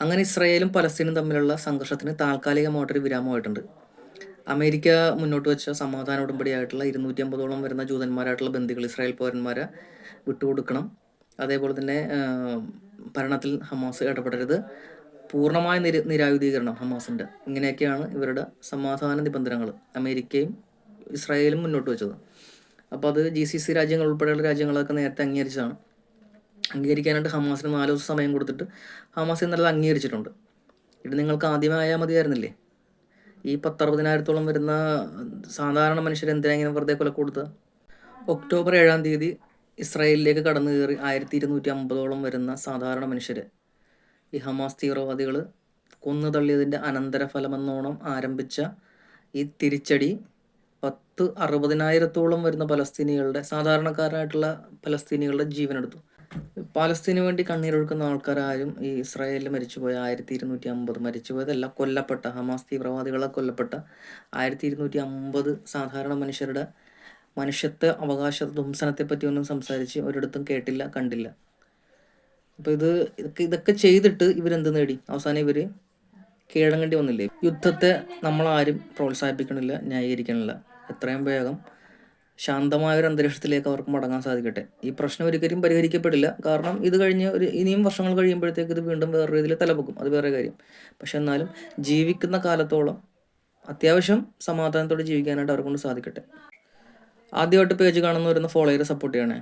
അങ്ങനെ ഇസ്രായേലും പലസ്തീനും തമ്മിലുള്ള സംഘർഷത്തിന് താൽക്കാലികമായിട്ടൊരു വിരാമമായിട്ടുണ്ട്. അമേരിക്ക മുന്നോട്ട് വെച്ച സമാധാന ഉടമ്പടിയായിട്ടുള്ള ഇരുന്നൂറ്റി അമ്പതോളം വരുന്ന ജൂതന്മാരായിട്ടുള്ള ബന്ധുക്കൾ ഇസ്രായേൽ പൗരന്മാരെ വിട്ടുകൊടുക്കണം. അതേപോലെ തന്നെ ഭരണത്തിൽ ഹമാസ് ഇടപെടരുത്. പൂർണമായ നിര നിരായുധീകരണം ഹമാസിന്റെ ഇങ്ങനെയൊക്കെയാണ് ഇവരുടെ സമാധാന നിബന്ധനകൾ അമേരിക്കയും ഇസ്രായേലും മുന്നോട്ട് വെച്ചത്. അപ്പോൾ അത് ജി സി സി രാജ്യങ്ങൾ ഉൾപ്പെടെയുള്ള രാജ്യങ്ങളൊക്കെ നേരത്തെ അംഗീകരിച്ചതാണ്. അംഗീകരിക്കാനായിട്ട് ഹമാസിന് നാല് ദിവസം സമയം കൊടുത്തിട്ട് ഹമാസ് ഇന്നലെ അംഗീകരിച്ചിട്ടുണ്ട്. ഇത് നിങ്ങൾക്ക് ആദ്യമായാൽ മതിയായിരുന്നില്ലേ? ഈ പത്തറുപതിനായിരത്തോളം വരുന്ന സാധാരണ മനുഷ്യർ എന്തിനാ ഇങ്ങനെ വെറുതെ കൊല കൊടുത്തത്? ഒക്ടോബർ ഏഴാം തീയതി ഇസ്രായേലിലേക്ക് കടന്നു കയറി ആയിരത്തി ഇരുന്നൂറ്റി അമ്പതോളം വരുന്ന സാധാരണ മനുഷ്യർ ഈ ഹമാസ് തീവ്രവാദികൾ കൊന്നു തള്ളിയതിന്റെ അനന്തരഫലമെന്നോണം ആരംഭിച്ച ഈ തിരിച്ചടി പത്ത് അറുപതിനായിരത്തോളം വരുന്ന പലസ്തീനികളുടെ സാധാരണക്കാരായിട്ടുള്ള പലസ്തീനികളുടെ ജീവനെടുത്തു. പാലസ്തീനു വേണ്ടി കണ്ണീരൊഴുക്കുന്ന ആൾക്കാരാരും ഈ ഇസ്രായേലിൽ മരിച്ചുപോയ ആയിരത്തി ഇരുന്നൂറ്റി അമ്പത് മരിച്ചുപോയതല്ല കൊല്ലപ്പെട്ട ഹമാസ് തീവ്രവാദികളെ കൊല്ലപ്പെട്ട ആയിരത്തി ഇരുന്നൂറ്റി അമ്പത് സാധാരണ മനുഷ്യരുടെ മനുഷ്യത്വ അവകാശ ധ്വംസനത്തെ പറ്റിയൊന്നും സംസാരിച്ച് ഒരിടത്തും കേട്ടില്ല കണ്ടില്ല. അപ്പോൾ ഇത് ഇതൊക്കെ ചെയ്തിട്ട് ഇവരെന്ത് നേടി? അവസാനം ഇവർ കീഴടങ്ങേണ്ടി വന്നില്ലേ? യുദ്ധത്തെ നമ്മളാരും പ്രോത്സാഹിപ്പിക്കണില്ല ന്യായീകരിക്കണില്ല. എത്രയും വേഗം ശാന്തമായ ഒരു അന്തരീക്ഷത്തിലേക്ക് അവർക്ക് മടങ്ങാൻ സാധിക്കട്ടെ. ഈ പ്രശ്നം ഒരിക്കലും പരിഹരിക്കപ്പെടില്ല. കാരണം ഇത് കഴിഞ്ഞ് ഒരു ഇനിയും വർഷങ്ങൾ കഴിയുമ്പോഴത്തേക്ക് ഇത് വീണ്ടും വേറെ രീതിയിൽ തലപൊക്കും. അത് വേറെ കാര്യം. പക്ഷെ എന്നാലും ജീവിക്കുന്ന കാലത്തോളം അത്യാവശ്യം സമാധാനത്തോടെ ജീവിക്കാനായിട്ട് അവരെ കൊണ്ട് സാധിക്കട്ടെ. ആദ്യമായിട്ട് പേജ് കാണുന്ന വരുന്ന ഫോളോയറെ സപ്പോർട്ട് ചെയ്യണേ.